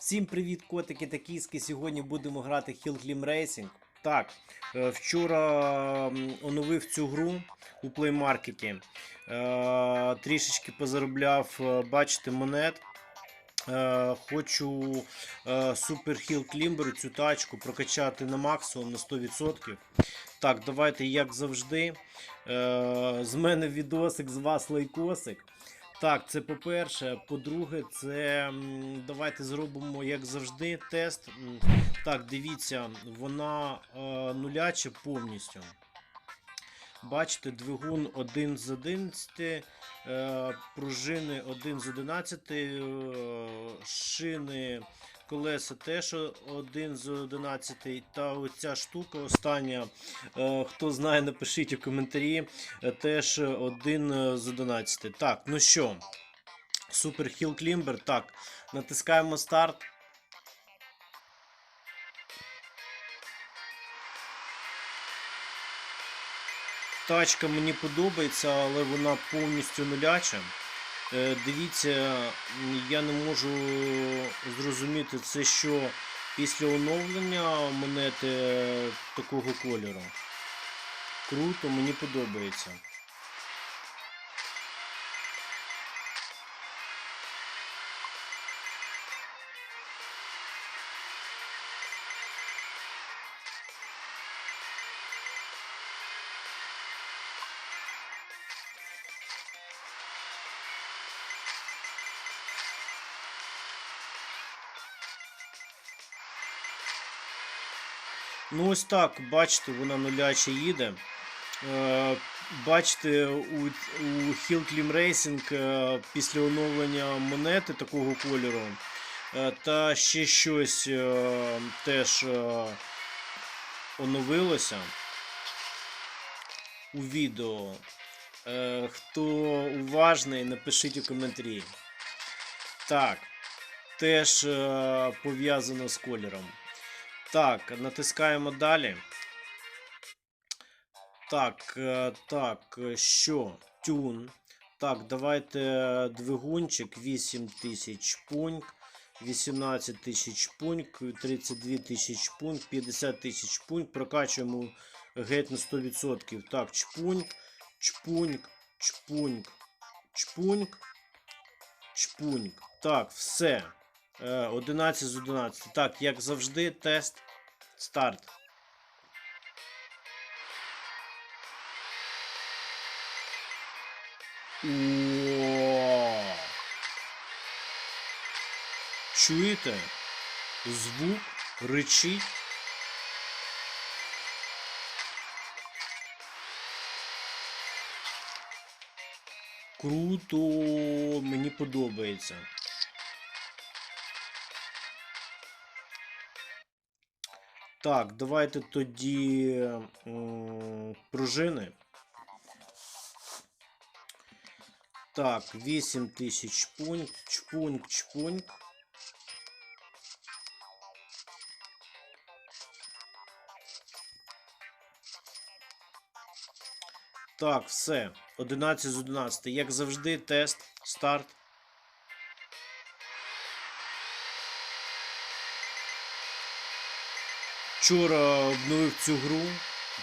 Всім привіт, котики та кіски. Сьогодні будемо грати Hill Climb Racing. Так, е, вчора оновив цю гру у Play Market. Е, Трішечки позаробляв, е, бачите, монет. Хочу Super Hill Climber, цю тачку прокачати на максимум на 100%. Так, давайте, як завжди. З мене відосик, з вас лайкосик. Так, це по-перше. По-друге, це давайте зробимо, як завжди, тест. Так, дивіться, вона е, нуляча повністю. Бачите, двигун 1 з 11, е, пружини 1 з 11, е, шини, колеса теж 1 з 11. Та оця штука остання, е, хто знає, напишіть у коментарі, е, теж 1 з 11. Так, ну що, Super Hill Climber. Так, натискаємо старт. Тачка мені подобається, але вона повністю нуляча. Е, Дивіться, я не можу зрозуміти, це що після оновлення монети такого кольору. Круто, мені подобається. Ну, ось так, бачите, вона нуляче їде. Е, Бачите, у, у Hill Racing е, після оновлення монети такого кольору е, та ще щось теж оновилося у відео. Хто уважний, напишіть у коментарі. Так, теж пов'язано з кольором. Так, натискаємо далі. Так, е, так, е, що? Тюн. Так, давайте е, двигунчик 8000 пункт, 18 тисяч пункт, 32 тисяч пункт, 50 тисяч пункт. Прокачуємо геть на 100%. Так, чпуньк, чпуньк, чпуньк, чпуньк, чпуньк. Так, все. Е, 11 з 11. Так, як завжди, тест. Старт. Чуєте? Звук речить. Круто, мені подобається. Так, давайте тоді пружини. Так, 8 тисяч пункт, чпуньк, чпуньк. Так, все. 11 з 11. Як завжди, тест, старт. Вчора обновив цю гру,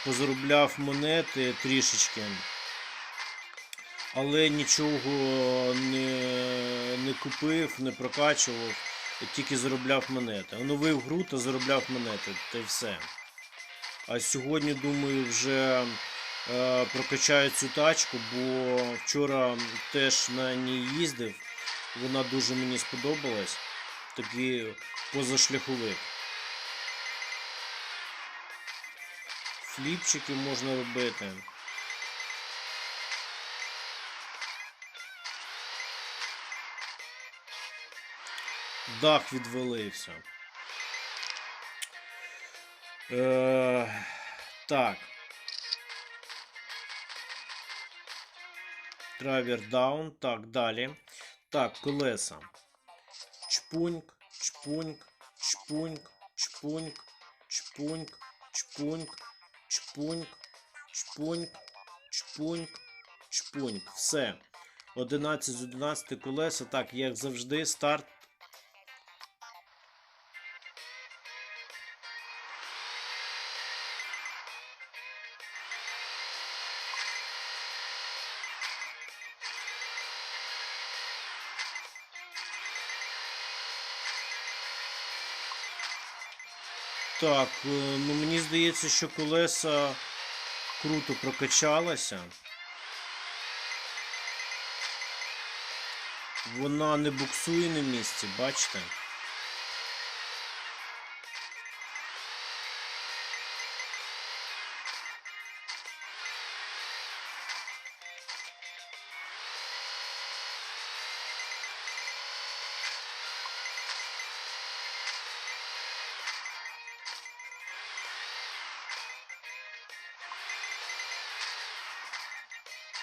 позаробляв монети трішечки, але нічого не, не купив, не прокачував, тільки заробляв монети. Оновив гру та заробляв монети, та й все. А сьогодні, думаю, вже е, прокачаю цю тачку, бо вчора теж на ній їздив. Вона дуже мені сподобалась. Такий позашляховик. Фліпчики можна робити. Дах відвалився. Е, так. Драйвер даун. Так, далі. Так, колеса. Чпуньк, чпуньк, чпуньк, чпуньк, чпуньк, чпуньк, чпуньк, чпуньк, чпуньк, чпуньк. Все. 11 з 11 колеса. Так, як завжди, старт. Так, е, ну мені здається, що колеса круто прокачалася. Вона не буксує на місці, бачите?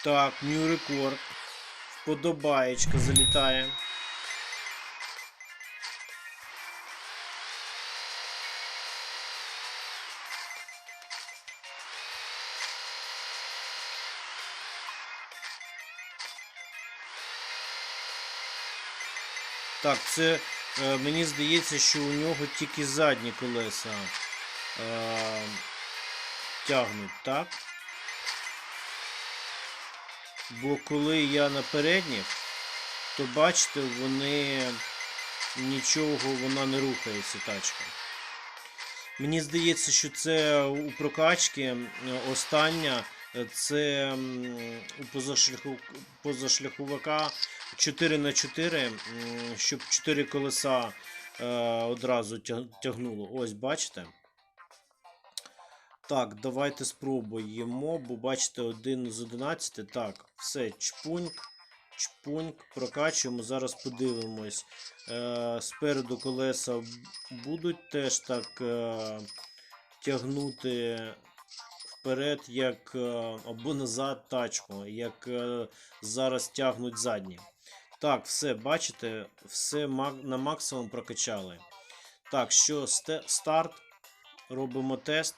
Так, нью рекорд. Вподобаєчка залітає. Так, це е, мені здається, що у нього тільки задні колеса е, тягнуть, так? Бо коли я на передніх, то бачите, вони нічого, вона не рухається тачка. Мені здається, що це у прокачки е, остання, е, це у позашляху, позашляховика 4 на 4 щоб 4 колеса е, одразу тягнуло. Ось, бачите? Так, давайте спробуємо, бо бачите, один з 11. Так, все, чпуньк, чпуньк, прокачуємо. Зараз подивимось. Е, спереду колеса будуть теж так е, тягнути вперед, як е, або назад тачку, як е, зараз тягнуть задні. Так, все, бачите, все на максимум прокачали. Так, що старт. Робимо тест.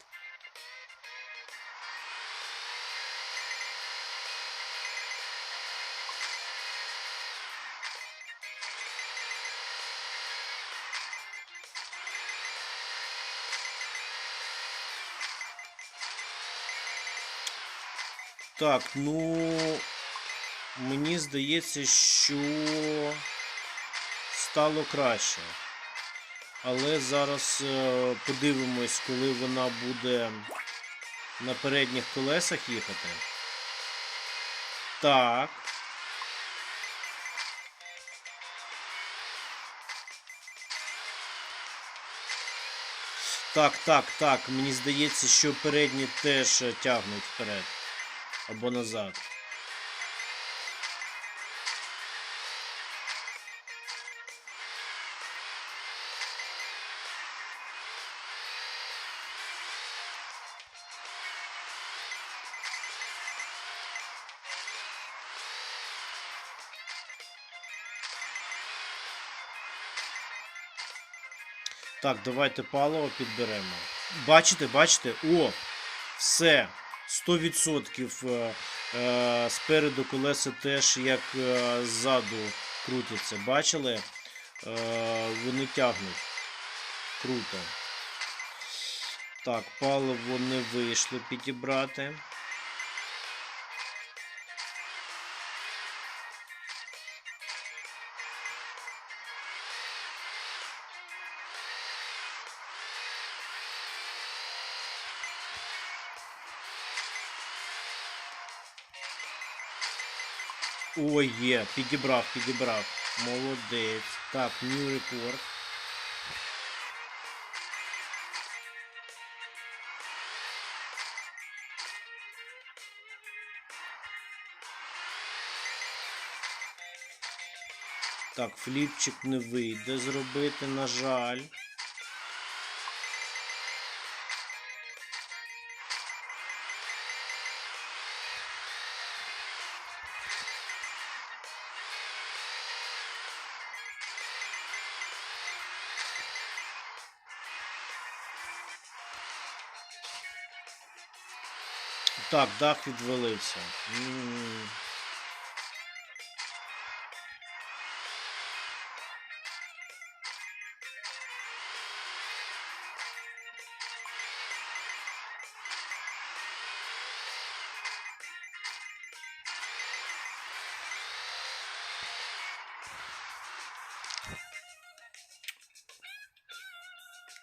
Так, ну мені здається, що стало краще. Але зараз е, подивимось, коли вона буде на передніх колесах їхати. Так. Так, так, так. Мені здається, що передні теж е, тягнуть вперед або назад. Так, давайте паливо підберемо. Бачите, бачите? О! Все. 100% е, е, спереду колеса теж як е, ззаду крутяться. Бачили? Вони тягнуть. Круто. Так, паливо не вийшло підібрати. Ой, є, підібрав, підібрав. Молодець. Так, new рекорд. Так, фліпчик не вийде зробити, на жаль. Так, дах відвалився.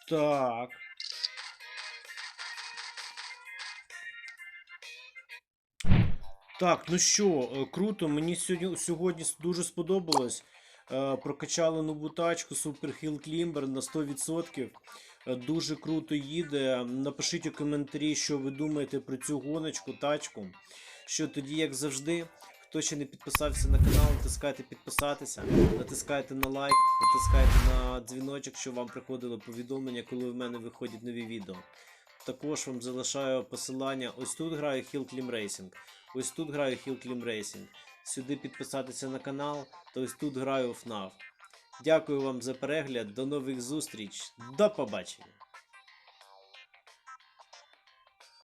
Так. Так, ну що, е, круто, мені сьогодні, сьогодні дуже сподобалось. Е, Прокачали нову тачку Super Hill Climber на 100%. Е, Дуже круто їде. Напишіть у коментарі, що ви думаєте про цю гоночку, тачку. Що тоді, як завжди, хто ще не підписався на канал, натискайте підписатися, натискайте на лайк, натискайте на дзвіночок, щоб вам приходило повідомлення, коли в мене виходять нові відео. Також вам залишаю посилання. Ось тут граю Hill Climb Racing. Ось тут граю Hill Climb Racing. Сюди підписатися на канал, то ось тут граю FNAF. Дякую вам за перегляд, до нових зустріч, до побачення!